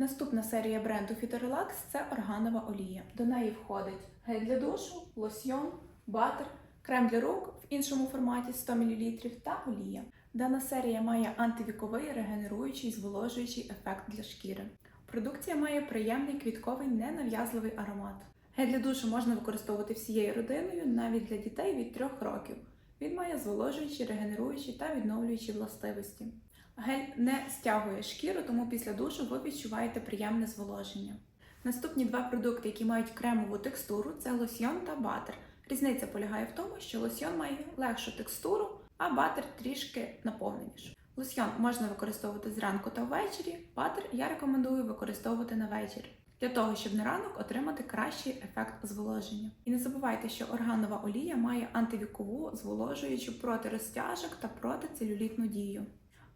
Наступна серія бренду Phytorelax – це органова олія. До неї входить гель для душу, лосьйон, батер, крем для рук в іншому форматі 100 мл та олія. Дана серія має антивіковий, регенеруючий, зволожуючий ефект для шкіри. Продукція має приємний квітковий ненав'язливий аромат. Гель для душу можна використовувати всією родиною, навіть для дітей від 3 років. Він має зволожуючі, регенеруючі та відновлюючі властивості. Гель не стягує шкіру, тому після душу ви відчуваєте приємне зволоження. Наступні два продукти, які мають кремову текстуру, це лосьйон та батер. Різниця полягає в тому, що лосьйон має легшу текстуру, а батер трішки наповненішу. Лосьйон можна використовувати зранку та ввечері, батер я рекомендую використовувати на вечір. Для того, щоб на ранок отримати кращий ефект зволоження. І не забувайте, що органова олія має антивікову, зволожуючу проти розтяжок та протицелюлітну дію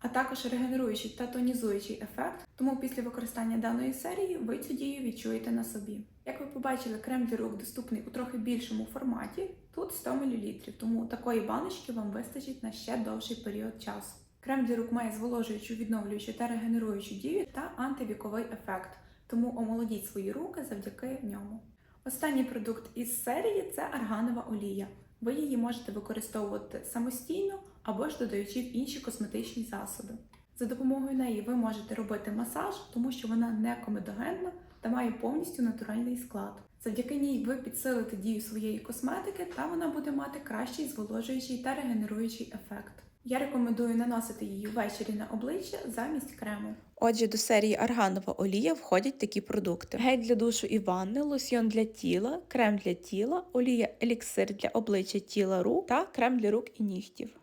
а також регенеруючий та тонізуючий ефект. Тому після використання даної серії ви цю дію відчуєте на собі. Як ви побачили, крем для рук доступний у трохи більшому форматі, тут 100 мл, тому такої баночки вам вистачить на ще довший період часу. Крем для рук має зволожуючу, відновлюючу та регенеруючу дію та антивіковий ефект, тому омолодіть свої руки завдяки ньому. Останній продукт із серії це арганова олія. Ви її можете використовувати самостійно або ж додаючи в інші косметичні засоби. За допомогою неї ви можете робити масаж, тому що вона не комедогенна та має повністю натуральний склад. Завдяки ній ви підсилите дію своєї косметики, та вона буде мати кращий зволожуючий та регенеруючий ефект. Я рекомендую наносити її ввечері на обличчя замість крему. Отже, до серії арганова олія входять такі продукти: гель для душу і ванни, лосьйон для тіла, крем для тіла, олія еліксир для обличчя тіла рук та крем для рук і нігтів.